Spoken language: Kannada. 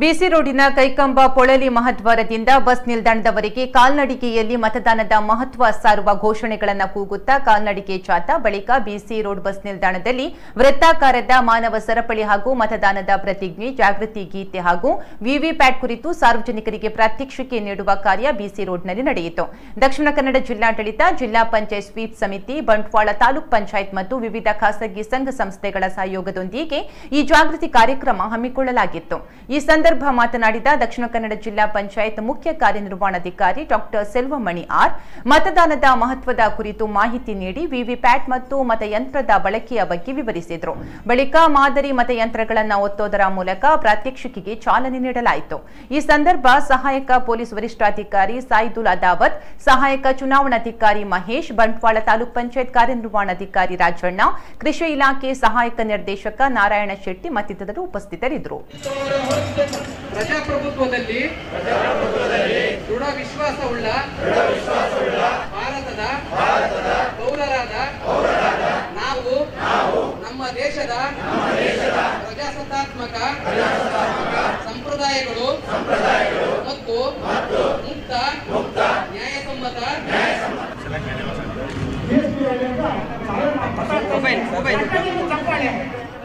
ಬಿಸಿ ರೋಡಿನ ಕೈಕಂಬ ಪೊಳಲಿ ಮಹದ್ವಾರದಿಂದ ಬಸ್ ನಿಲ್ದಾಣದವರೆಗೆ ಕಾಲ್ನಡಿಗೆಯಲ್ಲಿ ಮತದಾನದ ಮಹತ್ವ ಸಾರುವ ಘೋಷಣೆಗಳನ್ನು ಕೂಗುತ್ತಾ ಕಾಲ್ನಡಿಗೆ ಜಾಥಾ, ಬಳಿಕ ಬಿಸಿ ರೋಡ್ ಬಸ್ ನಿಲ್ದಾಣದಲ್ಲಿ ವೃತ್ತಾಕಾರದ ಮಾನವ ಸರಪಳಿ ಹಾಗೂ ಮತದಾನದ ಪ್ರತಿಜ್ಞೆ, ಜಾಗೃತಿ ಗೀತೆ ಹಾಗೂ ವಿವಿಪ್ಯಾಟ್ ಕುರಿತು ಸಾರ್ವಜನಿಕರಿಗೆ ಪ್ರಾತ್ಯಕ್ಷಿಕೆ ನೀಡುವ ಕಾರ್ಯ ಬಿಸಿ ರೋಡ್ನಲ್ಲಿ ನಡೆಯಿತು. ದಕ್ಷಿಣ ಕನ್ನಡ ಜಿಲ್ಲಾಡಳಿತ, ಜಿಲ್ಲಾ ಪಂಚಾಯತ್ ಸ್ವೀಪ್ ಸಮಿತಿ, ಬಂಟ್ವಾಳ ತಾಲೂಕ್ ಪಂಚಾಯತ್ ಮತ್ತು ವಿವಿಧ ಖಾಸಗಿ ಸಂಘ ಸಂಸ್ಥೆಗಳ ಸಹಯೋಗದೊಂದಿಗೆ ಈ ಜಾಗೃತಿ ಕಾರ್ಯಕ್ರಮ ಹಮ್ಮಿಕೊಳ್ಳಲಾಗಿತ್ತು. ಈ ಸಂದರ್ಭ ಮಾತನಾಡಿದ ದಕ್ಷಿಣ ಕನ್ನಡ ಜಿಲ್ಲಾ ಪಂಚಾಯತ್ ಮುಖ್ಯ ಕಾರ್ಯನಿರ್ವಹಣಾಧಿಕಾರಿ ಡಾಕ್ಟರ್ ಸೆಲ್ವಮಣಿ ಆರ್. ಮತದಾನದ ಮಹತ್ವದ ಕುರಿತು ಮಾಹಿತಿ ನೀಡಿ ವಿವಿಪ್ಯಾಟ್ ಮತ್ತು ಮತಯಂತ್ರದ ಬಳಕೆಯ ಬಗ್ಗೆ ವಿವರಿಸಿದರು. ಬಳಿಕ ಮಾದರಿ ಮತಯಂತ್ರಗಳನ್ನು ಒತ್ತೋದರ ಮೂಲಕ ಪ್ರಾತ್ಯಕ್ಷಿಕೆಗೆ ಚಾಲನೆ ನೀಡಲಾಯಿತು. ಈ ಸಂದರ್ಭ ಸಹಾಯಕ ಪೊಲೀಸ್ ವರಿಷ್ಠಾಧಿಕಾರಿ ಸಾಯಿದುಲ್ ಅದಾವತ್, ಸಹಾಯಕ ಚುನಾವಣಾಧಿಕಾರಿ ಮಹೇಶ್, ಬಂಟ್ವಾಳ ತಾಲೂಕ್ ಪಂಚಾಯತ್ ಕಾರ್ಯನಿರ್ವಹಣಾಧಿಕಾರಿ ರಾಜಣ್ಣ, ಕೃಷಿ ಇಲಾಖೆ ಸಹಾಯಕ ನಿರ್ದೇಶಕ ನಾರಾಯಣ ಶೆಟ್ಟಿ ಮತ್ತಿತರರು ಉಪಸ್ಥಿತರಿದ್ದರು. ಪ್ರಜಾಪ್ರಭುತ್ವದಲ್ಲಿ ದೃಢ ವಿಶ್ವಾಸವುಳ್ಳ ಭಾರತದ ಪೌರರಾದ ನಾವು ನಮ್ಮ ದೇಶದ ಪ್ರಜಾಸತ್ತಾತ್ಮಕ ಸಂಪ್ರದಾಯಗಳು ಮತ್ತು ಮುಕ್ತ ನ್ಯಾಯಸಮ್ಮತ ಮೊಬೈಲ್ ಮೊಬೈಲ್